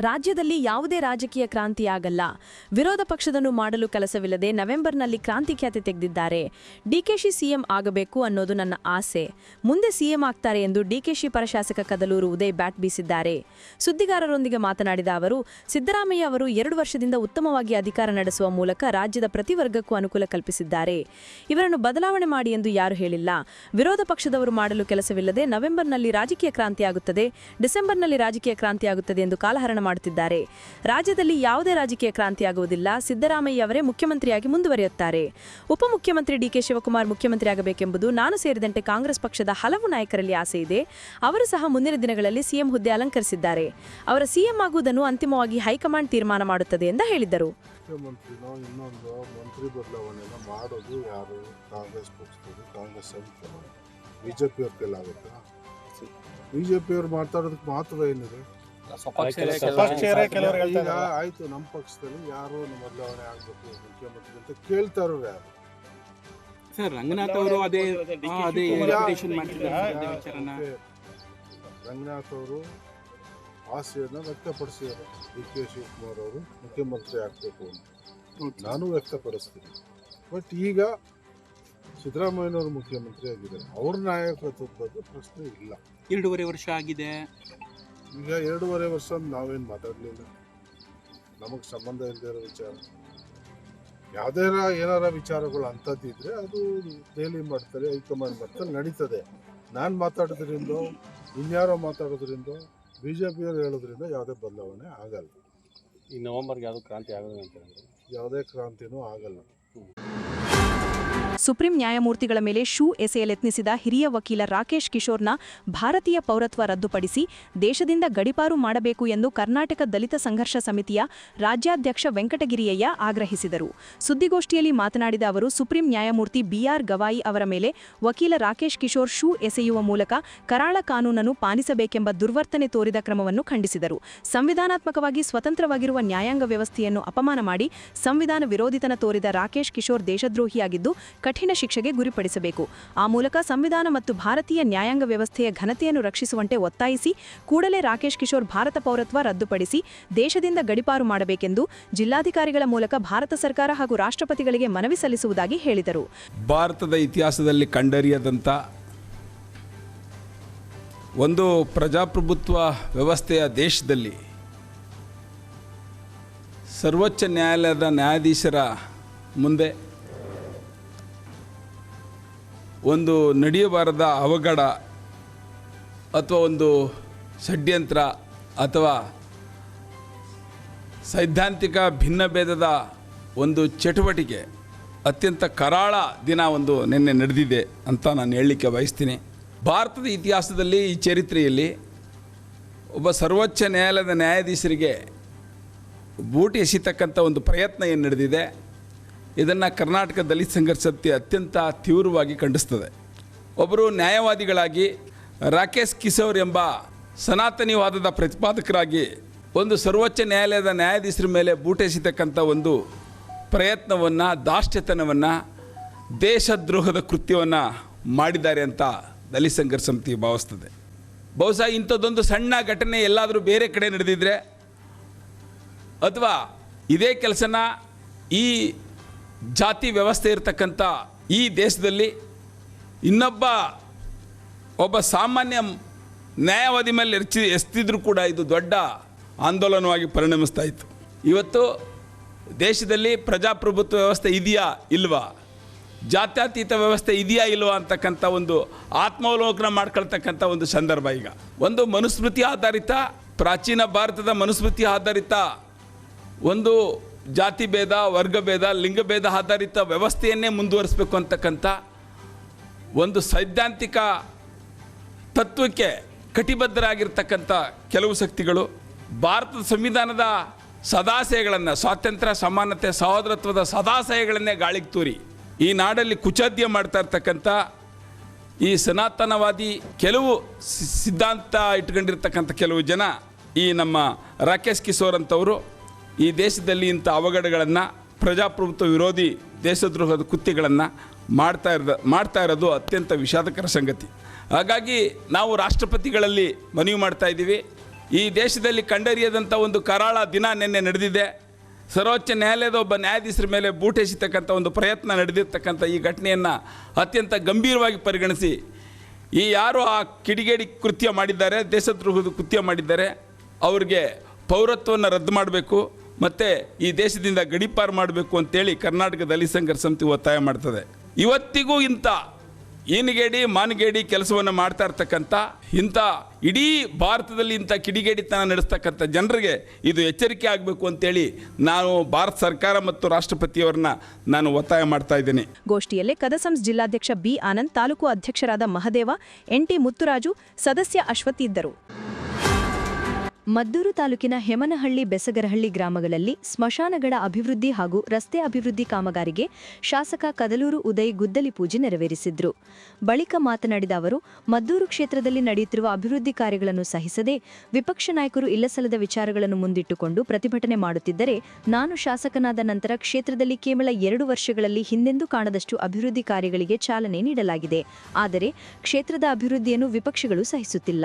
ರಾಜ್ಯದಲ್ಲಿ ಯಾವುದೇ ರಾಜಕೀಯ ಕ್ರಾಂತಿಯಾಗಲ್ಲ. ವಿರೋಧ ಪಕ್ಷದನ್ನು ಮಾಡಲು ಕೆಲಸವಿಲ್ಲದೆ ನವೆಂಬರ್ನಲ್ಲಿ ಕ್ರಾಂತಿ ಖ್ಯಾತಿ ತೆಗೆದಿದ್ದಾರೆ. ಡಿಕೆಶಿ ಸಿಎಂ ಆಗಬೇಕು ಅನ್ನೋದು ನನ್ನ ಆಸೆ. ಮುಂದೆ ಸಿಎಂ ಆಗ್ತಾರೆ ಎಂದು ಡಿಕೆಶಿ ಪರ ಶಾಸಕ ಕದಲೂರು ಉದಯ್ ಬ್ಯಾಟ್ ಬೀಸಿದ್ದಾರೆ. ಸುದ್ದಿಗಾರರೊಂದಿಗೆ ಮಾತನಾಡಿದ ಅವರು, ಸಿದ್ದರಾಮಯ್ಯ ಅವರು ಎರಡು ವರ್ಷದಿಂದ ಉತ್ತಮವಾಗಿ ಅಧಿಕಾರ ನಡೆಸುವ ಮೂಲಕ ರಾಜ್ಯದ ಪ್ರತಿ ವರ್ಗಕ್ಕೂ ಅನುಕೂಲ ಕಲ್ಪಿಸಿದ್ದಾರೆ. ಇವರನ್ನು ಬದಲಾವಣೆ ಮಾಡಿ ಎಂದು ಯಾರು ಹೇಳಿಲ್ಲ. ವಿರೋಧ ಪಕ್ಷದವರು ಮಾಡಲು ಕೆಲಸವಿಲ್ಲದೆ ನವೆಂಬರ್ನಲ್ಲಿ ರಾಜಕೀಯ ಕ್ರಾಂತಿಯಾಗುತ್ತದೆ, ಡಿಸೆಂಬರ್ನಲ್ಲಿ ರಾಜಕೀಯ ಕ್ರಾಂತಿಯಾಗುತ್ತದೆ ಎಂದು ಕಾಲಹರಣ ಮಾಡುತ್ತಿದ್ದಾರೆ. ರಾಜ್ಯದಲ್ಲಿ ಯಾವುದೇ ರಾಜಕೀಯ ಕ್ರಾಂತಿಯಾಗುವುದಿಲ್ಲ. ಸಿದ್ದರಾಮಯ್ಯ ಅವರೇ ಮುಖ್ಯಮಂತ್ರಿಯಾಗಿ ಮುಂದುವರಿಯುತ್ತಾರೆ. ಉಪಮುಖ್ಯಮಂತ್ರಿ ಡಿಕೆ ಶಿವಕುಮಾರ್ ಮುಖ್ಯಮಂತ್ರಿಯಾಗಬೇಕೆಂಬುದು ನಾನು ಸೇರಿದಂತೆ ಕಾಂಗ್ರೆಸ್ ಪಕ್ಷದ ಹಲವು ನಾಯಕರಲ್ಲಿ ಆಸೆ ಇದೆ. ಅವರು ಸಹ ಮುಂದಿನ ದಿನಗಳಲ್ಲಿ ಸಿಎಂ ಹುದ್ದೆ ಅಲಂಕರಿಸಿದ್ದಾರೆ. ಅವರ ಸಿಎಂ ಆಗುವುದನ್ನು ಅಂತಿಮವಾಗಿ ಹೈಕಮಾಂಡ್ ತೀರ್ಮಾನ ಮಾಡುತ್ತದೆ ಎಂದು ಹೇಳಿದರು. ಮುಖ್ಯಮಂತ್ರಿನೋ ಇನ್ನೊಂದು ಮಂತ್ರಿ ಮಾಡೋದು ಯಾರು? ಕಾಂಗ್ರೆಸ್ ಕಾಂಗ್ರೆಸ್ ಬಿ ಜೆ ಪಿಯವ್ರ ಕೈಲಾಗುತ್ತಾ ಬಿ ಜೆ ಪಿಯವ್ರು ಮಾತಾಡೋದಕ್ಕೆ ಮಾತ್ರ ಏನಿದೆ? ಈಗ ಆಯ್ತು ನಮ್ಮ ಪಕ್ಷದಲ್ಲಿ ಯಾರು ಬದಲಾವಣೆ ಆಗ್ಬೇಕು ಮುಖ್ಯಮಂತ್ರಿ ಅಂತ ಕೇಳ್ತಾರೋ ಯಾರು? ಸರ್ ರಂಗನಾಥ್ ಅವರು ಅದೇ ಅದೇ. ರಂಗನಾಥ್ ಅವರು ಆಸೆಯನ್ನು ವ್ಯಕ್ತಪಡಿಸಿದ್ದಾರೆ. ಡಿ ಕೆ ಶಿವಕುಮಾರ್ ಅವರು ಮುಖ್ಯಮಂತ್ರಿ ಆಗಬೇಕು ಅಂತ. ನಾನು ವ್ಯಕ್ತಪಡಿಸ್ತೀನಿ. ಬಟ್ ಈಗ ಸಿದ್ದರಾಮಯ್ಯನವರು ಮುಖ್ಯಮಂತ್ರಿ ಆಗಿದ್ದಾರೆ. ಅವ್ರ ನಾಯಕತ್ವದ ಬಗ್ಗೆ ಪ್ರಶ್ನೆ ಇಲ್ಲ. ಎರಡೂವರೆ ವರ್ಷ ಆಗಿದೆ. ಈಗ ಎರಡೂವರೆ ವರ್ಷ ನಾವೇನು ಮಾತಾಡಲಿಲ್ಲ. ನಮಗೆ ಸಂಬಂಧ ಇಲ್ಲದೇ ಇರೋ ವಿಚಾರ. ಯಾವುದೇ ಏನಾರ ವಿಚಾರಗಳು ಅಂಥದ್ದಿದ್ರೆ ಅದು ದೆಹಲಿ ಮಾಡ್ತಾರೆ ಹೈಕಮಾಂಡ್ ಮಾಡ್ತಾರೆ ನಡೀತದೆ. ನಾನು ಮಾತಾಡೋದ್ರಿಂದ ಇನ್ಯಾರೋ ಮಾತಾಡೋದ್ರಿಂದ ಬಿ ಜೆ ಪಿಯವ್ರು ಹೇಳೋದ್ರಿಂದ ಯಾವುದೇ ಬದಲಾವಣೆ ಆಗಲ್ಲ. ಈ ನವಂಬರ್ಗೆ ಯಾವುದು ಕ್ರಾಂತಿ ಆಗೋದು ಅಂತ ಯಾವುದೇ ಕ್ರಾಂತಿನೂ ಆಗಲ್ಲ. ಸುಪ್ರೀಂ ನ್ಯಾಯಮೂರ್ತಿಗಳ ಮೇಲೆ ಶೂ ಎಸೆಯಲೆತ್ನಿಸಿದ ಹಿರಿಯ ವಕೀಲ ರಾಕೇಶ್ ಕಿಶೋರ್ನ ಭಾರತೀಯ ಪೌರತ್ವ ರದ್ದುಪಡಿಸಿ ದೇಶದಿಂದ ಗಡಿಪಾರು ಮಾಡಬೇಕು ಎಂದು ಕರ್ನಾಟಕ ದಲಿತ ಸಂಘರ್ಷ ಸಮಿತಿಯ ರಾಜ್ಯಾಧ್ಯಕ್ಷ ವೆಂಕಟಗಿರಿಯಯ್ಯ ಆಗ್ರಹಿಸಿದರು. ಸುದ್ದಿಗೋಷ್ಠಿಯಲ್ಲಿ ಮಾತನಾಡಿದ ಅವರು, ಸುಪ್ರೀಂ ನ್ಯಾಯಮೂರ್ತಿ ಬಿಆರ್ ಗವಾಯಿ ಅವರ ಮೇಲೆ ವಕೀಲ ರಾಕೇಶ್ ಕಿಶೋರ್ ಶೂ ಎಸೆಯುವ ಮೂಲಕ ಕರಾಳ ಕಾನೂನನ್ನು ಪಾಲಿಸಬೇಕೆಂಬ ದುರ್ವರ್ತನೆ ತೋರಿದ ಕ್ರಮವನ್ನು ಖಂಡಿಸಿದರು. ಸಂವಿಧಾನಾತ್ಮಕವಾಗಿ ಸ್ವತಂತ್ರವಾಗಿರುವ ನ್ಯಾಯಾಂಗ ವ್ಯವಸ್ಥೆಯನ್ನು ಅಪಮಾನ ಮಾಡಿ ಸಂವಿಧಾನ ವಿರೋಧಿತನ ತೋರಿದ ರಾಕೇಶ್ ಕಿಶೋರ್ ದೇಶದ್ರೋಹಿಯಾಗಿದ್ದು ಕಠಿಣ ಶಿಕ್ಷೆಗೆ ಗುರಿಪಡಿಸಬೇಕು. ಆ ಮೂಲಕ ಸಂವಿಧಾನ ಮತ್ತು ಭಾರತೀಯ ನ್ಯಾಯಾಂಗ ವ್ಯವಸ್ಥೆಯ ಘನತೆಯನ್ನು ರಕ್ಷಿಸುವಂತೆ ಒತ್ತಾಯಿಸಿ, ಕೂಡಲೇ ರಾಕೇಶ್ ಕಿಶೋರ್ ಭಾರತ ಪೌರತ್ವ ರದ್ದುಪಡಿಸಿ ದೇಶದಿಂದ ಗಡಿಪಾರು ಮಾಡಬೇಕೆಂದು ಜಿಲ್ಲಾಧಿಕಾರಿಗಳ ಮೂಲಕ ಭಾರತ ಸರ್ಕಾರ ಹಾಗೂ ರಾಷ್ಟ್ರಪತಿಗಳಿಗೆ ಮನವಿ ಸಲ್ಲಿಸುವುದಾಗಿ ಹೇಳಿದರು. ಭಾರತದ ಇತಿಹಾಸದಲ್ಲಿ ಕಂಡರಿಯದಂಥ ಒಂದು ಪ್ರಜಾಪ್ರಭುತ್ವ ವ್ಯವಸ್ಥೆಯ ದೇಶದಲ್ಲಿ ಸರ್ವೋಚ್ಚ ನ್ಯಾಯಾಲಯದ ನ್ಯಾಯಾಧೀಶರ ಮುಂದೆ ಒಂದು ನಡೆಯಬಾರದ ಅವಘಡ ಅಥವಾ ಒಂದು ಷಡ್ಯಂತ್ರ ಅಥವಾ ಸೈದ್ಧಾಂತಿಕ ಭಿನ್ನಭೇದದ ಒಂದು ಚಟುವಟಿಕೆ, ಅತ್ಯಂತ ಕರಾಳ ದಿನ ಒಂದು ನಿನ್ನೆ ನಡೆದಿದೆ ಅಂತ ನಾನು ಹೇಳಲಿಕ್ಕೆ ಬಯಸ್ತೀನಿ. ಭಾರತದ ಇತಿಹಾಸದಲ್ಲಿ ಈ ಚರಿತ್ರೆಯಲ್ಲಿ ಒಬ್ಬ ಸರ್ವೋಚ್ಚ ನ್ಯಾಯಾಲಯದ ನ್ಯಾಯಾಧೀಶರಿಗೆ ಬೂಟಿ ಎಸಿತಕ್ಕಂಥ ಒಂದು ಪ್ರಯತ್ನ ಏನು ನಡೆದಿದೆ? ಇದನ್ನು ಕರ್ನಾಟಕ ದಲಿತ ಸಂಘರ್ಷ ಸಮಿತಿ ಅತ್ಯಂತ ತೀವ್ರವಾಗಿ ಖಂಡಿಸ್ತದೆ. ಒಬ್ಬರು ನ್ಯಾಯವಾದಿಗಳಾಗಿ ರಾಕೇಶ್ ಕಿಶೋರ್ ಎಂಬ ಸನಾತನಿವಾದದ ಪ್ರತಿಪಾದಕರಾಗಿ ಒಂದು ಸರ್ವೋಚ್ಚ ನ್ಯಾಯಾಲಯದ ನ್ಯಾಯಾಧೀಶರ ಮೇಲೆ ಬೂಟೆಸಿತಕ್ಕಂಥ ಒಂದು ಪ್ರಯತ್ನವನ್ನು ದಾಷ್ಟ್ಯತನವನ್ನು ದೇಶದ್ರೋಹದ ಕೃತ್ಯವನ್ನು ಮಾಡಿದ್ದಾರೆ ಅಂತ ದಲಿತ ಸಂಘರ್ಷ ಸಮಿತಿ ಭಾವಿಸ್ತದೆ. ಬಹುಶಃ ಇಂಥದ್ದೊಂದು ಸಣ್ಣ ಘಟನೆ ಎಲ್ಲಾದರೂ ಬೇರೆ ಕಡೆ ನಡೆದಿದ್ದರೆ ಅಥವಾ ಇದೇ ಕೆಲಸನ ಈ ಜಾತಿ ವ್ಯವಸ್ಥೆ ಇರತಕ್ಕಂಥ ಈ ದೇಶದಲ್ಲಿ ಇನ್ನೊಬ್ಬ ಒಬ್ಬ ಸಾಮಾನ್ಯ ನ್ಯಾಯವಾದಿ ಮೇಲೆ ಎರ್ಚಿ ಎಸ್ತಿದ್ರು ಕೂಡ ಇದು ದೊಡ್ಡ ಆಂದೋಲನವಾಗಿ ಪರಿಣಮಿಸ್ತಾ ಇತ್ತು. ಇವತ್ತು ದೇಶದಲ್ಲಿ ಪ್ರಜಾಪ್ರಭುತ್ವ ವ್ಯವಸ್ಥೆ ಇದೆಯಾ ಇಲ್ವಾ? ಜಾತ್ಯತೀತ ವ್ಯವಸ್ಥೆ ಇದೆಯಾ ಇಲ್ವಾ ಅಂತಕ್ಕಂಥ ಒಂದು ಆತ್ಮಾವಲೋಕನ ಮಾಡ್ಕೊಳ್ತಕ್ಕಂಥ ಒಂದು ಸಂದರ್ಭ ಈಗ. ಒಂದು ಮನುಸ್ಮೃತಿ ಆಧಾರಿತ, ಪ್ರಾಚೀನ ಭಾರತದ ಮನುಸ್ಮೃತಿ ಆಧಾರಿತ ಒಂದು ಜಾತಿ ಭೇದ ವರ್ಗಭೇದ ಲಿಂಗಭೇದ ಆಧಾರಿತ ವ್ಯವಸ್ಥೆಯನ್ನೇ ಮುಂದುವರಿಸಬೇಕು ಅಂತಕ್ಕಂಥ ಒಂದು ಸೈದ್ಧಾಂತಿಕ ತತ್ವಕ್ಕೆ ಕಟಿಬದ್ಧರಾಗಿರ್ತಕ್ಕಂಥ ಕೆಲವು ಶಕ್ತಿಗಳು ಭಾರತದ ಸಂವಿಧಾನದ ಸದಾಶಯಗಳನ್ನು ಸ್ವಾತಂತ್ರ್ಯ, ಸಮಾನತೆ, ಸಹೋದರತ್ವದ ಸದಾಶಯಗಳನ್ನೇ ಗಾಳಿಗೆ ತೂರಿ ಈ ನಾಡಲ್ಲಿ ಕುಚಾದ್ಯ ಮಾಡ್ತಾ ಇರ್ತಕ್ಕಂಥ ಈ ಸನಾತನವಾದಿ ಕೆಲವು ಸಿದ್ಧಾಂತ ಇಟ್ಕೊಂಡಿರ್ತಕ್ಕಂಥ ಕೆಲವು ಜನ ಈ ನಮ್ಮ ರಾಕೇಶ್ ಕಿಶೋರ್ ಅಂತವರು ಈ ದೇಶದಲ್ಲಿ ಇಂಥ ಅವಘಡಗಳನ್ನು ಪ್ರಜಾಪ್ರಭುತ್ವ ವಿರೋಧಿ ದೇಶದ್ರೋಹದ ಕೃತ್ಯಗಳನ್ನು ಮಾಡ್ತಾ ಇರೋದು ಮಾಡ್ತಾ ಇರೋದು ಅತ್ಯಂತ ವಿಷಾದಕರ ಸಂಗತಿ. ಹಾಗಾಗಿ ನಾವು ರಾಷ್ಟ್ರಪತಿಗಳಲ್ಲಿ ಮನವಿ ಮಾಡ್ತಾ ಇದ್ದೀವಿ. ಈ ದೇಶದಲ್ಲಿ ಕಂಡರಿಯದಂಥ ಒಂದು ಕರಾಳ ದಿನ ನಿನ್ನೆ ನಡೆದಿದೆ. ಸರ್ವೋಚ್ಚ ನ್ಯಾಯಾಲಯದ ಒಬ್ಬ ನ್ಯಾಯಾಧೀಶರ ಮೇಲೆ ಬೂಟೆಸಿತಕ್ಕಂಥ ಒಂದು ಪ್ರಯತ್ನ ನಡೆದಿರ್ತಕ್ಕಂಥ ಈ ಘಟನೆಯನ್ನು ಅತ್ಯಂತ ಗಂಭೀರವಾಗಿ ಪರಿಗಣಿಸಿ, ಈ ಯಾರು ಆ ಕಿಡಿಗೇಡಿ ಕೃತ್ಯ ಮಾಡಿದ್ದಾರೆ, ದೇಶದ್ರೋಹದ ಕೃತ್ಯ ಮಾಡಿದ್ದಾರೆ, ಅವ್ರಿಗೆ ಪೌರತ್ವವನ್ನು ರದ್ದು ಮಾಡಬೇಕು. ಮತ್ತು ಈ ದೇಶದಿಂದ ಗಡಿಪಾರು ಮಾಡಬೇಕು ಅಂತೇಳಿ ಕರ್ನಾಟಕ ದಲಿತ ಸಂಘರ್ಷ ಸಮಿತಿ ಒತ್ತಾಯ ಮಾಡ್ತದೆ. ಇವತ್ತಿಗೂ ಇಂಥ ಈನುಗೇಡಿ ಮಾನಗೇಡಿ ಕೆಲಸವನ್ನು ಮಾಡ್ತಾ ಇರ್ತಕ್ಕಂಥ, ಇಂಥ ಇಡೀ ಭಾರತದಲ್ಲಿ ಇಂಥ ಕಿಡಿಗೇಡಿತನ ನಡೆಸ್ತಕ್ಕಂಥ ಜನರಿಗೆ ಇದು ಎಚ್ಚರಿಕೆ ಆಗಬೇಕು ಅಂತೇಳಿ ನಾನು ಭಾರತ ಸರ್ಕಾರ ಮತ್ತು ರಾಷ್ಟ್ರಪತಿಯವರನ್ನ ನಾನು ಒತ್ತಾಯ ಮಾಡ್ತಾ ಇದ್ದೀನಿ. ಗೋಷ್ಠಿಯಲ್ಲಿ ಕದಸಂಸ್ ಜಿಲ್ಲಾಧ್ಯಕ್ಷ ಬಿ ಆನಂದ್, ತಾಲೂಕು ಅಧ್ಯಕ್ಷರಾದ ಮಹದೇವ, ಎನ್ ಟಿ ಮುತ್ತುರಾಜು, ಸದಸ್ಯ ಅಶ್ವತಿ ಇದ್ದರು. ಮದ್ದೂರು ತಾಲೂಕಿನ ಹೆಮನಹಳ್ಳಿ ಬೆಸಗರಹಳ್ಳಿ ಗ್ರಾಮಗಳಲ್ಲಿ ಸ್ಮಶಾನಗಳ ಅಭಿವೃದ್ಧಿ ಹಾಗೂ ರಸ್ತೆ ಅಭಿವೃದ್ಧಿ ಕಾಮಗಾರಿಗೆ ಶಾಸಕ ಕದಲೂರು ಉದಯ್ ಗುದ್ದಲಿ ಪೂಜೆ ನೆರವೇರಿಸಿದ್ರು. ಬಳಿಕ ಮಾತನಾಡಿದ ಅವರು, ಮದ್ದೂರು ಕ್ಷೇತ್ರದಲ್ಲಿ ನಡೆಯುತ್ತಿರುವ ಅಭಿವೃದ್ಧಿ ಕಾರ್ಯಗಳನ್ನು ಸಹಿಸದೆ ವಿಪಕ್ಷ ನಾಯಕರು ಇಲ್ಲಸಲ್ಲದ ವಿಚಾರಗಳನ್ನು ಮುಂದಿಟ್ಟುಕೊಂಡು ಪ್ರತಿಭಟನೆ ಮಾಡುತ್ತಿದ್ದರೆ ನಾನು ಶಾಸಕನಾದ ನಂತರ ಕ್ಷೇತ್ರದಲ್ಲಿ ಕೇವಲ ಎರಡು ವರ್ಷಗಳಲ್ಲಿ ಹಿಂದೆಂದೂ ಕಾಣದಷ್ಟು ಅಭಿವೃದ್ಧಿ ಕಾರ್ಯಗಳಿಗೆ ಚಾಲನೆ ನೀಡಲಾಗಿದೆ. ಆದರೆ ಕ್ಷೇತ್ರದ ಅಭಿವೃದ್ಧಿಯನ್ನು ವಿಪಕ್ಷಗಳು ಸಹಿಸುತ್ತಿಲ್ಲ.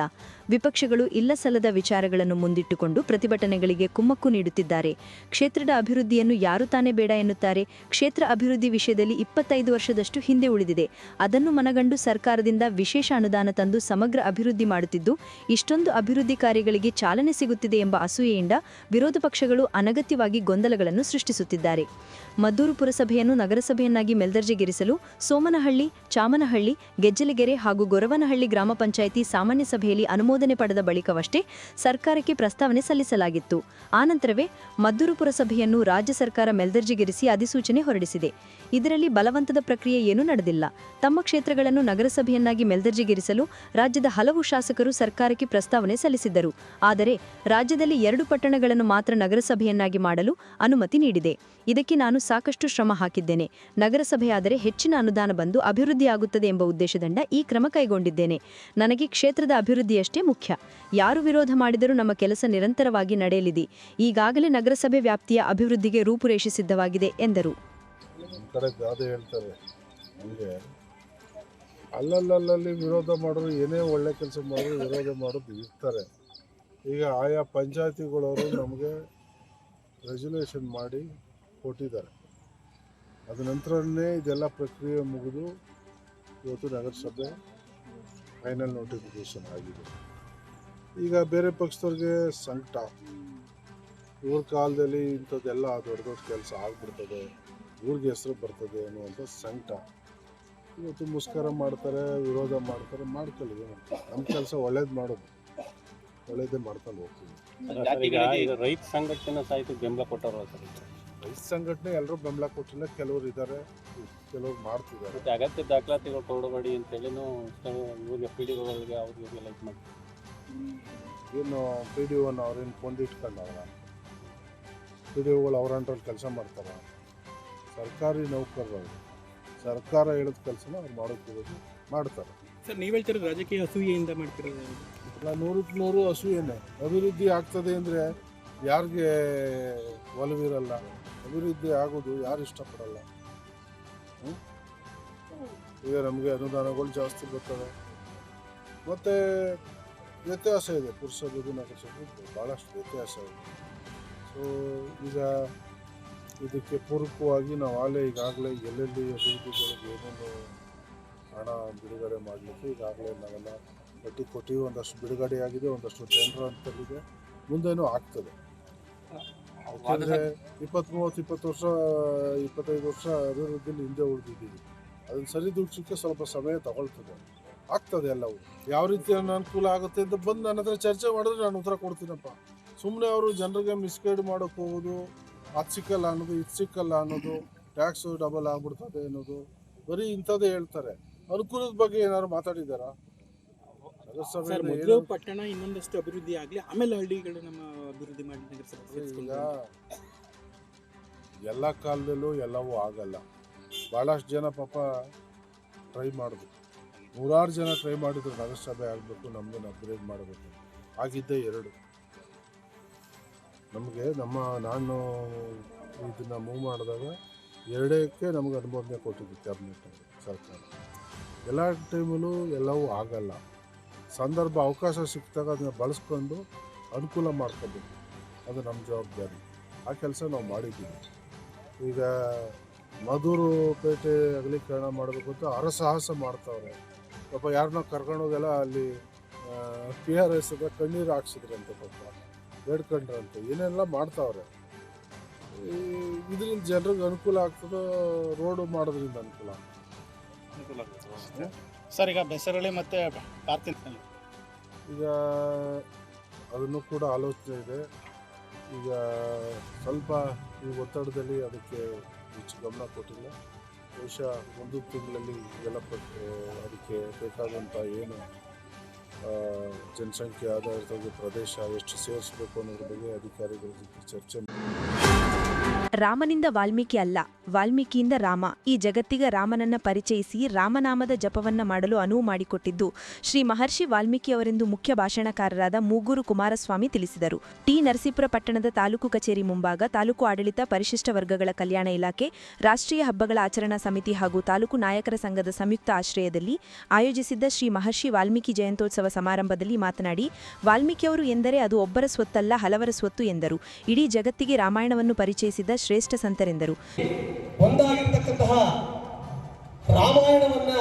ವಿಪಕ್ಷಗಳು ಇಲ್ಲಸಲ್ಲದ ವಿಚಾರಗಳನ್ನು ಮುಂದಿಟ್ಟುಕೊಂಡು ಪ್ರತಿಭಟನೆಗಳಿಗೆ ಕುಮ್ಮಕ್ಕು ನೀಡುತ್ತಿದ್ದಾರೆ. ಕ್ಷೇತ್ರದ ಅಭಿವೃದ್ಧಿಯನ್ನು ಯಾರು ತಾನೇ ಬೇಡ ಎನ್ನುತ್ತಾರೆ. ಕ್ಷೇತ್ರ ಅಭಿವೃದ್ಧಿ ವಿಷಯದಲ್ಲಿ ಇಪ್ಪತ್ತೈದು ವರ್ಷದಷ್ಟು ಹಿಂದೆ ಉಳಿದಿದೆ. ಅದನ್ನು ಮನಗಂಡು ಸರ್ಕಾರದಿಂದ ವಿಶೇಷ ಅನುದಾನ ತಂದು ಸಮಗ್ರ ಅಭಿವೃದ್ಧಿ ಮಾಡುತ್ತಿದ್ದು, ಇಷ್ಟೊಂದು ಅಭಿವೃದ್ಧಿ ಕಾರ್ಯಗಳಿಗೆ ಚಾಲನೆ ಸಿಗುತ್ತಿದೆ ಎಂಬ ಅಸೂಯೆಯಿಂದ ವಿರೋಧ ಪಕ್ಷಗಳು ಅನಗತ್ಯವಾಗಿ ಗೊಂದಲಗಳನ್ನು ಸೃಷ್ಟಿಸುತ್ತಿದ್ದಾರೆ. ಮದ್ದೂರು ಪುರಸಭೆಯನ್ನು ನಗರಸಭೆಯನ್ನಾಗಿ ಮೇಲ್ದರ್ಜೆಗೇರಿಸಲು ಸೋಮನಹಳ್ಳಿ, ಚಾಮನಹಳ್ಳಿ, ಗೆಜ್ಜಲಗೆರೆ ಹಾಗೂ ಗೊರವನಹಳ್ಳಿ ಗ್ರಾಮ ಪಂಚಾಯಿತಿ ಸಾಮಾನ್ಯ ಸಭೆಯಲ್ಲಿ ಅನುಮೋದನೆ ಪಡೆದ ಬಳಿಕವಷ್ಟೇ ಸರ್ಕಾರಕ್ಕೆ ಪ್ರಸ್ತಾವನೆ ಸಲ್ಲಿಸಲಾಗಿತ್ತು. ಆನಂತರವೇ ಮದ್ದೂರು ಪುರಸಭೆಯನ್ನು ರಾಜ್ಯ ಸರ್ಕಾರ ಮೇಲ್ದರ್ಜೆಗೇರಿಸಿ ಅಧಿಸೂಚನೆ ಹೊರಡಿಸಿದೆ. ಇದರಲ್ಲಿ ಬಲವಂತದ ಪ್ರಕ್ರಿಯೆ ಏನೂ ನಡೆದಿಲ್ಲ. ತಮ್ಮ ಕ್ಷೇತ್ರಗಳನ್ನು ನಗರಸಭೆಯನ್ನಾಗಿ ಮೇಲ್ದರ್ಜೆಗೇರಿಸಲು ರಾಜ್ಯದ ಹಲವು ಶಾಸಕರು ಸರ್ಕಾರಕ್ಕೆ ಪ್ರಸ್ತಾವನೆ ಸಲ್ಲಿಸಿದ್ದರು. ಆದರೆ ರಾಜ್ಯದಲ್ಲಿ ಎರಡು ಪಟ್ಟಣಗಳನ್ನು ಮಾತ್ರ ನಗರಸಭೆಯನ್ನಾಗಿ ಮಾಡಲು ಅನುಮತಿ ನೀಡಿದೆ. ಇದಕ್ಕೆ ನಾನು ಸಾಕಷ್ಟು ಶ್ರಮ ಹಾಕಿದ್ದೇನೆ. ನಗರಸಭೆಯಾದರೆ ಹೆಚ್ಚಿನ ಅನುದಾನ ಬಂದು ಅಭಿವೃದ್ಧಿಯಾಗುತ್ತದೆ ಎಂಬ ಉದ್ದೇಶದಿಂದ ಈ ಕ್ರಮ ಕೈಗೊಂಡಿದ್ದೇನೆ. ನನಗೆ ಕ್ಷೇತ್ರದ ಅಭಿವೃದ್ಧಿಯಷ್ಟೇ ಮುಖ್ಯ. ಯಾರು ವಿರೋಧ ಮಾಡಿದರೂ ನಮ್ಮ ಕೆಲಸ ನಿರಂತರವಾಗಿ ನಡೆಯಲಿದೆ. ಈಗಾಗಲೇ ನಗರಸಭೆ ವ್ಯಾಪ್ತಿಯ ಅಭಿವೃದ್ಧಿಗೆ ರೂಪುರೇಷೆ ಸಿದ್ಧವಾಗಿದೆ ಎಂದರು ಅಲ್ಲಲ್ಲಲ್ಲಿ ವಿರೋಧ ಮಾಡೋರು, ಏನೇ ಒಳ್ಳೆ ಕೆಲಸ ಮಾಡಿದ್ರು ವಿರೋಧ ಮಾಡೋದು ಇರ್ತಾರೆ. ಈಗ ಆಯಾ ಪಂಚಾಯತಿಗಳವರು ನಮಗೆ ರೆಸಲ್ಯೂಷನ್ ಮಾಡಿ ಕೊಟ್ಟಿದ್ದಾರೆ. ಅದ ಇದೆಲ್ಲ ಪ್ರಕ್ರಿಯೆ ಮುಗಿದು ಇವತ್ತು ನಗರಸಭೆ ಫೈನಲ್ ನೋಟಿಫಿಕೇಶನ್ ಆಗಿದೆ. ಈಗ ಬೇರೆ ಪಕ್ಷದವ್ರಿಗೆ ಸಂಕಟ. ಇವ್ರ ಕಾಲದಲ್ಲಿ ಇಂಥದ್ದೆಲ್ಲ ದೊಡ್ಡ ದೊಡ್ಡ ಕೆಲಸ ಆಗ್ಬಿಡ್ತದೆ. ಊರಿಗೆ ಹೆಸರು ಬರ್ತದೆ ಅನ್ನುವಂಥ ಸಂಕಟ. ಇವತ್ತು ಮುಷ್ಕರ ಮಾಡ್ತಾರೆ ವಿರೋಧ ಮಾಡ್ತಾರೆ ಮಾಡ್ಕೊಳ್ಳಿ ನಮ್ಮ ಕೆಲಸ ಒಳ್ಳೇದು ಮಾಡೋದು. ಒಳ್ಳೇದೇ ಮಾಡ್ಕೊಂಡು ಹೋಗ್ತೀವಿ. ರೈತ ಸಂಘಟನೆ ಸಾಹಿತ್ಯ ಬೆಂಬಲ ಕೊಟ್ಟವರು ರೈತ ಸಂಘಟನೆ ಎಲ್ಲರೂ ಬೆಂಬಲ ಕೊಟ್ಟಿಲ್ಲ ಕೆಲವರು ಇದ್ದಾರೆ ಕೆಲವರು ಮಾಡ್ತಿದ್ದಾರೆ. ಅಗತ್ಯ ದಾಖಲಾತಿಗಳು ಕೊಡಬೇಡಿ ಅಂತೇಳಿನೂ ಇವ್ರಿಗೆ ಪಿ ಡಿ ಒಗಳಿಗೆ ಅವ್ರಿಗೆ ಲೈಕ್ ಮಾಡಿ ಏನು ಪಿ ಡಿ ಒನ ಅವ್ರೇನು ಕೊಂಡಿಟ್ಕೊಂಡವ್ರ ಪಿ ಡಿ ಒಗಳು ಅವ್ರ ಅಂಟ್ರಲ್ಲಿ ಕೆಲಸ ಮಾಡ್ತಾರೆ. ಸರ್ಕಾರಿ ನೌಕರರು. ಸರ್ಕಾರ ಹೇಳಿದ ಕೆಲಸನ ಅವ್ರು ಮಾಡೋಕ್ಕಿರೋದು ಮಾಡ್ತಾರೆ. ಸರ್ ನೀವು ಹೇಳ್ತಿರೋ ರಾಜಕೀಯ ಅಸೂಯೆಯಿಂದ ಮಾಡ್ತಿರೋದು ಇಲ್ಲ ನೂರಕ್ಕೆ ನೂರು ಅಸೂಯೆನೇ. ಅಭಿವೃದ್ಧಿ ಆಗ್ತದೆ ಅಂದರೆ ಯಾರಿಗೆ ಒಲವಿರಲ್ಲ ಅಭಿವೃದ್ಧಿ ಆಗೋದು ಯಾರು ಇಷ್ಟಪಡಲ್ಲ? ಹ್ಮ್? ಈಗ ನಮಗೆ ಅನುದಾನಗಳು ಜಾಸ್ತಿ ಬರ್ತವೆ. ಮತ್ತು ವ್ಯತ್ಯಾಸ ಇದೆ ಪುರಸಭೆಗೂ ನಗರಸಭೆಗೂ ಭಾಳಷ್ಟು ವ್ಯತ್ಯಾಸ ಇದೆ ಸೊ ಈಗ ಇದಕ್ಕೆ ಪೂರಕವಾಗಿ ನಾವು ಆಗಲೇ ಈಗಾಗಲೇ ಎಲ್ಲೆಲ್ಲಿ ಅಭಿವೃದ್ಧಿಗಳಿಗೆ ಏನೇನು ಹಣ ಬಿಡುಗಡೆ ಮಾಡಲಿಕ್ಕೆ ಈಗಾಗಲೇ ನಾವೆಲ್ಲ ಪಟ್ಟಿ ಕೊಟ್ಟಿವಿ ಒಂದಷ್ಟು ಬಿಡುಗಡೆ ಆಗಿದೆ ಒಂದಷ್ಟು ಟೆಂಡರ್ ಅಂತಲ್ಲಿದೆ ಮುಂದೇನೂ ಆಗ್ತದೆ ಯಾಕೆಂದರೆ ಇಪ್ಪತ್ತ್ ಮೂವತ್ತು ಇಪ್ಪತ್ತು ವರ್ಷ ಇಪ್ಪತ್ತೈದು ವರ್ಷ ಅಭಿವೃದ್ಧಿಲಿ ಹಿಂದೆ ಉಳಿದಿದ್ದೀವಿ ಅದನ್ನು ಸರಿದೂಗಿಸೋಕ್ಕೆ ಸ್ವಲ್ಪ ಸಮಯ ತಗೊಳ್ತದೆ ಆಗ್ತದೆ ಎಲ್ಲವೂ. ಯಾವ ರೀತಿ ಅನುಕೂಲ ಆಗುತ್ತೆ ಅಂತ ಬಂದು ನನ್ನ ಹತ್ರ ಚರ್ಚೆ ಮಾಡಿದ್ರೆ ನಾನು ಉತ್ತರ ಕೊಡ್ತೀನಪ್ಪ. ಸುಮ್ಮನೆ ಅವರು ಜನರಿಗೆ ಮಿಸ್ಗೈಡ್ ಮಾಡೋಕ್ಕೆ ಹೋಗೋದು ಅದು ಸಿಕ್ಕಲ್ಲ ಅನ್ನೋದು ಇದು ಸಿಕ್ಕಲ್ಲ ಅನ್ನೋದು ಟ್ಯಾಕ್ಸು ಡಬಲ್ ಆಗ್ಬಿಡ್ತದೆ ಅನ್ನೋದು ಬರೀ ಇಂಥದ್ದೇ ಹೇಳ್ತಾರೆ. ಅನುಕೂಲದ ಬಗ್ಗೆ ಏನಾದ್ರು ಸರ್ ಮೊದಲು ಪಟ್ಟಣ ಇನ್ನೊಂದಷ್ಟು ಅಭಿವೃದ್ಧಿ ಆಗಲಿ ಆಮೇಲೆ ಹಳ್ಳಿಗಳು ನಮ್ಮ ಅಭಿವೃದ್ಧಿ ಮಾಡಿ ಈಗ ಎಲ್ಲ ಕಾಲದಲ್ಲೂ ಎಲ್ಲವೂ ಆಗಲ್ಲ. ಭಾಳಷ್ಟು ಜನ ಪಾಪ ಟ್ರೈ ಮಾಡಿದ್ರು ನೂರಾರು ಜನ ಟ್ರೈ ಮಾಡಿದ್ರು ನಗರಸಭೆ ಆಗಬೇಕು ನಮ್ಮದನ್ನು ಅಪ್ಗ್ರೇಡ್ ಮಾಡಬೇಕು. ಆಗಿದ್ದೇ ಎರಡು. ನಮಗೆ ನಮ್ಮ ನಾನು ಇದನ್ನು ಮೂವ್ ಮಾಡಿದಾಗ ಎರಡಕ್ಕೆ ನಮಗೆ ಅನುಮೋದನೆ ಕೊಟ್ಟಿದ್ದು ಕ್ಯಾಬಿನೆಟ್ ಸರ್ಕಾರ. ಎಲ್ಲ ಟೈಮಲ್ಲೂ ಎಲ್ಲವೂ ಆಗಲ್ಲ. ಸಂದರ್ಭ ಅವಕಾಶ ಸಿಕ್ಕಿದಾಗ ಅದನ್ನ ಬಳಸ್ಕೊಂಡು ಅನುಕೂಲ ಮಾಡ್ಕೋಬೇಕು. ಅದು ನಮ್ಮ ಜವಾಬ್ದಾರಿ. ಆ ಕೆಲಸ ನಾವು ಮಾಡಿದ್ದೀವಿ. ಈಗ ಮಧುರು ಪೇಟೆ ಅಗಲೀಕರಣ ಮಾಡಬೇಕು ಅಂತ ಹರಸಾಹಸ ಮಾಡ್ತಾವ್ರೆ. ಪಾಪ ಯಾರನ್ನ ಕರ್ಕೊಂಡೋಗೆಲ್ಲ ಅಲ್ಲಿ ಪಿ ಆರ್ ಎಸ್ ಕಣ್ಣೀರು ಹಾಕ್ಸಿದ್ರಂತೆ ಪಾಪ. ಬೇಡ್ಕೊಂಡ್ರಂತೆ. ಏನೆಲ್ಲ ಮಾಡ್ತಾವ್ರೆ? ಇದರಿಂದ ಜನರಿಗೆ ಅನುಕೂಲ ಆಗ್ತದೆ ರೋಡು ಮಾಡೋದ್ರಿಂದ ಅನುಕೂಲ ಆಗ್ತದೆ? ಸರ್ ಈಗ ಬೆಸರಳ್ಳಿ ಮತ್ತೆ ಈಗ ಅದನ್ನು ಕೂಡ ಆಲೋಚನೆ ಇದೆ. ಈಗ ಸ್ವಲ್ಪ ಈ ಒತ್ತಡದಲ್ಲಿ ಅದಕ್ಕೆ ಹೆಚ್ಚು ಗಮನ ಕೊಟ್ಟಿಲ್ಲ. ಬಹುಶಃ ಒಂದು ತಿಂಗಳಲ್ಲಿ ಇದೆಲ್ಲ ಅದಕ್ಕೆ ಬೇಕಾದಂಥ ಏನು ಜನಸಂಖ್ಯೆ ಆಧಾರಿತವಾಗಿ ಪ್ರದೇಶ ಎಷ್ಟು ಸೇರಿಸಬೇಕು ಅನ್ನೋದ್ರ ಬಗ್ಗೆ ಅಧಿಕಾರಿಗಳ ಜೊತೆ ಚರ್ಚೆ ರಾಮನಿಂದ ವಾಲ್ಮೀಕಿ ಅಲ್ಲ, ವಾಲ್ಮೀಕಿಯಿಂದ ರಾಮ. ಈ ಜಗತ್ತಿಗೆ ರಾಮನನ್ನ ಪರಿಚಯಿಸಿ ರಾಮನಾಮದ ಜಪವನ್ನ ಮಾಡಲು ಅನುವು ಮಾಡಿಕೊಟ್ಟಿದ್ದು ಶ್ರೀ ಮಹರ್ಷಿ ವಾಲ್ಮೀಕಿಯವರೆಂದು ಮುಖ್ಯ ಭಾಷಣಕಾರರಾದ ಮೂಗೂರು ಕುಮಾರಸ್ವಾಮಿ ತಿಳಿಸಿದರು. ಟಿ. ನರಸೀಪುರ ಪಟ್ಟಣದ ತಾಲೂಕು ಕಚೇರಿ ಮುಂಭಾಗ ತಾಲೂಕು ಆಡಳಿತ ಪರಿಶಿಷ್ಟ ವರ್ಗಗಳ ಕಲ್ಯಾಣ ಇಲಾಖೆ, ರಾಷ್ಟ್ರೀಯ ಹಬ್ಬಗಳ ಆಚರಣಾ ಸಮಿತಿ ಹಾಗೂ ತಾಲೂಕು ನಾಯಕರ ಸಂಘದ ಸಂಯುಕ್ತ ಆಶ್ರಯದಲ್ಲಿ ಆಯೋಜಿಸಿದ್ದ ಶ್ರೀ ಮಹರ್ಷಿ ವಾಲ್ಮೀಕಿ ಜಯಂತೋತ್ಸವ ಸಮಾರಂಭದಲ್ಲಿ ಮಾತನಾಡಿ, ವಾಲ್ಮೀಕಿಯವರು ಎಂದರೆ ಅದು ಒಬ್ಬರ ಸ್ವತ್ತಲ್ಲ ಹಲವರ ಸ್ವತ್ತು ಎಂದರು. ಇಡೀ ಜಗತ್ತಿಗೆ ರಾಮಾಯಣವನ್ನು ಪರಿಚಯಿಸಿದ ಶ್ರೇಷ್ಠ ಸಂತರೆಂದರು. ಒಂದಾಗಿರ್ತಕ್ಕಂತಹ ರಾಮಾಯಣವನ್ನ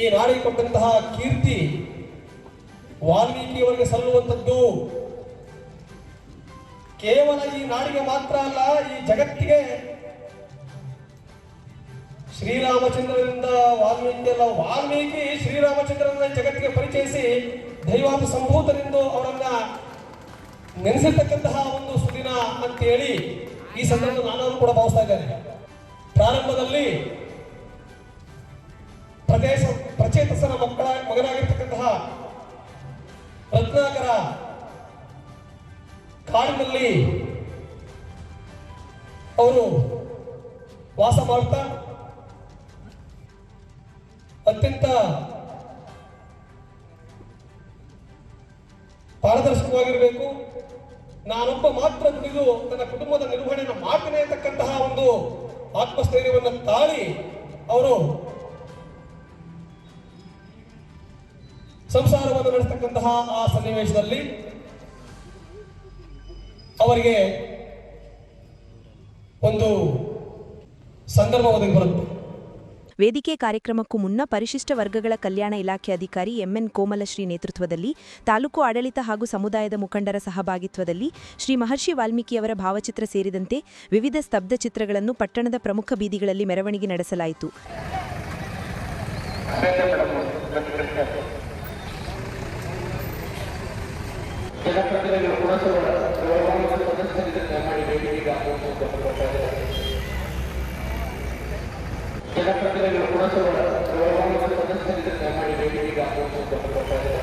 ಈ ನಾಡಿಗೆ ಕೊಟ್ಟಂತಹ ಕೀರ್ತಿ ವಾಲ್ಮೀಕಿಯವರಿಗೆ ಸಲ್ಲುವಂಥದ್ದು. ಕೇವಲ ಈ ನಾಡಿಗೆ ಮಾತ್ರ ಅಲ್ಲ, ಈ ಜಗತ್ತಿಗೆ ಶ್ರೀರಾಮಚಂದ್ರನಿಂದ ವಾಲ್ಮೀಕಿ ಅಲ್ಲ, ವಾಲ್ಮೀಕಿ ಶ್ರೀರಾಮಚಂದ್ರನ ಜಗತ್ತಿಗೆ ಪರಿಚಯಿಸಿ ದೈವಾಂಶ ಸಂಭೂತರೆಂದು ಅವರನ್ನ ನೆನೆಸಿರ್ತಕ್ಕಂತಹ ಒಂದು ಸುದಿನ ಅಂತೇಳಿ ಈ ಸಂದರ್ಭ ನಾನು ಕೂಡ ಭಾವಿಸ್ತಾ ಇದ್ದೇನೆ. ಪ್ರಾರಂಭದಲ್ಲಿ ಪ್ರದೇಶ ಪ್ರಚೇತಸನ ಮಕ್ಕಳ ಮಗನಾಗಿರ್ತಕ್ಕಂತಹ ರತ್ನಾಕರ ಕಾಡಿನಲ್ಲಿ ಅವರು ವಾಸ ಮಾಡ್ತಾ ಅತ್ಯಂತ ಪಾರದರ್ಶಕವಾಗಿರಬೇಕು. ನಾನೊಬ್ಬ ಮಾತ್ರ ದುಡಿದು ತನ್ನ ಕುಟುಂಬದ ನಿರ್ವಹಣೆಯನ್ನು ಮಾಡ್ತೇನೆ ಅಂತಕ್ಕಂತಹ ಒಂದು ಆತ್ಮಸ್ಥೈರ್ಯವನ್ನು ತಾಳಿ ಅವರು ಸಂಸಾರವನ್ನು ನಡೆಸತಕ್ಕಂತಹ ಆ ಸನ್ನಿವೇಶದಲ್ಲಿ ಅವರಿಗೆ ಒಂದು ಸಂದರ್ಭ ಒದಗಿ ಬರುತ್ತೆ. ವೇದಿಕೆ ಕಾರ್ಯಕ್ರಮಕ್ಕೂ ಮುನ್ನ ಪರಿಶಿಷ್ಟ ವರ್ಗಗಳ ಕಲ್ಯಾಣ ಇಲಾಖೆ ಅಧಿಕಾರಿ ಎಂಎನ್ ಕೋಮಲಶ್ರೀ ನೇತೃತ್ವದಲ್ಲಿ, ತಾಲೂಕು ಆಡಳಿತ ಹಾಗೂ ಸಮುದಾಯದ ಮುಖಂಡರ ಸಹಭಾಗಿತ್ವದಲ್ಲಿ ಶ್ರೀ ಮಹರ್ಷಿ ವಾಲ್ಮೀಕಿಯವರ ಭಾವಚಿತ್ರ ಸೇರಿದಂತೆ ವಿವಿಧ ಸ್ತಬ್ಧ ಚಿತ್ರಗಳನ್ನು ಪಟ್ಟಣದ ಪ್ರಮುಖ ಬೀದಿಗಳಲ್ಲಿ ಮೆರವಣಿಗೆ ನಡೆಸಲಾಯಿತು. ಜನಪ್ರತಿನಿಧಿಗಳು ಕೂಡ ಸದಸ್ಯರಿಗೆ ದಯಮಾಡಿ ಭೇಟಿ ನೀಡಿ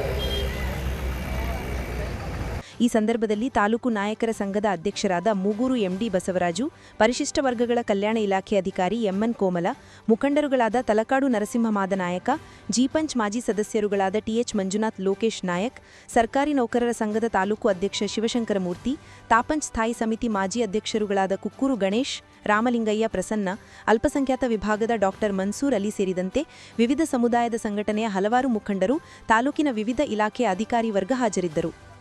ಈ ಸಂದರ್ಭದಲ್ಲಿ ತಾಲೂಕು ನಾಯಕರ ಸಂಘದ ಅಧ್ಯಕ್ಷರಾದ ಮೂಗೂರು ಎಂಡಿ ಬಸವರಾಜು, ಪರಿಶಿಷ್ಟ ವರ್ಗಗಳ ಕಲ್ಯಾಣ ಇಲಾಖೆ ಅಧಿಕಾರಿ ಎಂಎನ್ ಕೋಮಲ, ಮುಖಂಡರುಗಳಾದ ತಲಕಾಡು ನರಸಿಂಹ ಮಾದನಾಯಕ ಜಿಪಂಚ್ ಮಾಜಿ ಸದಸ್ಯರುಗಳಾದ ಟಿಎಚ್ ಮಂಜುನಾಥ್ ಲೋಕೇಶ್ ನಾಯಕ್, ಸರ್ಕಾರಿ ನೌಕರರ ಸಂಘದ ತಾಲೂಕು ಅಧ್ಯಕ್ಷ ಶಿವಶಂಕರ ಮೂರ್ತಿ, ತಾಪಂಚ್ ಸ್ಥಾಯಿ ಸಮಿತಿ ಮಾಜಿ ಅಧ್ಯಕ್ಷರುಗಳಾದ ಕುಕ್ಕೂರು ಗಣೇಶ್, ರಾಮಲಿಂಗಯ್ಯ ಪ್ರಸನ್ನ, ಅಲ್ಪಸಂಖ್ಯಾತ ವಿಭಾಗದ ಡಾಕ್ಟರ್ ಮನ್ಸೂರ್ ಅಲಿ ಸೇರಿದಂತೆ ವಿವಿಧ ಸಮುದಾಯದ ಸಂಘಟನೆಯ ಹಲವಾರು ಮುಖಂಡರು ತಾಲೂಕಿನ ವಿವಿಧ ಇಲಾಖೆಯ ಅಧಿಕಾರಿ ವರ್ಗ ಹಾಜರಿದ್ದರು.